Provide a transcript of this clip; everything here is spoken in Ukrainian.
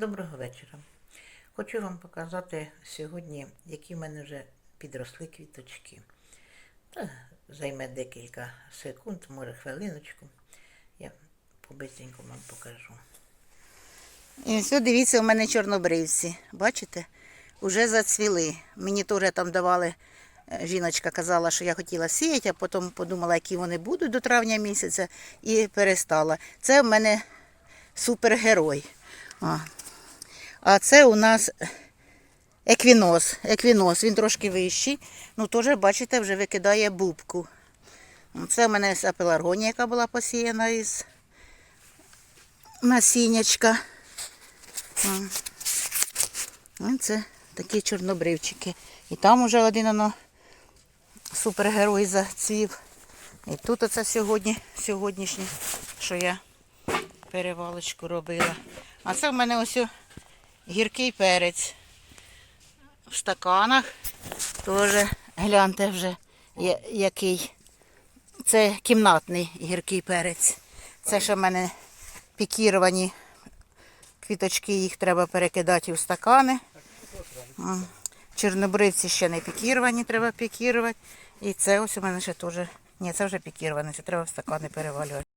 Доброго вечора. Хочу вам показати сьогодні, які в мене вже підросли квіточки. Та займе декілька секунд, може хвилиночку. Я побисенько вам покажу. І ось дивіться, у мене чорнобривці. Бачите? Уже зацвіли. Мені теж там давали, е, жіночка казала, що я хотіла сіяти, а потім подумала, які вони будуть до травня місяця, і перестала. Це в мене супергерой. А, а це у нас еквінос. Еквінос. Він трошки вищий. Ну, теж, бачите, вже викидає бубку. Це в мене апеларгонія, яка була посіяна із насіннячка. Ось Це такі чорнобривчики. І там уже один воно супергерой зацвів. І тут оце сьогодні, сьогоднішнє, що я перевалочку робила. А це в мене ось гіркий перець в стаканах. Теж гляньте вже який. Це кімнатний гіркий перець. Це ще в мене пікіровані квіточки, їх треба перекидати у стакани. Чорнобривці ще не пікіровані, треба пікірувати. І це ось у мене ще теж. Ні, це вже пікіроване, це треба в стакани перевалювати.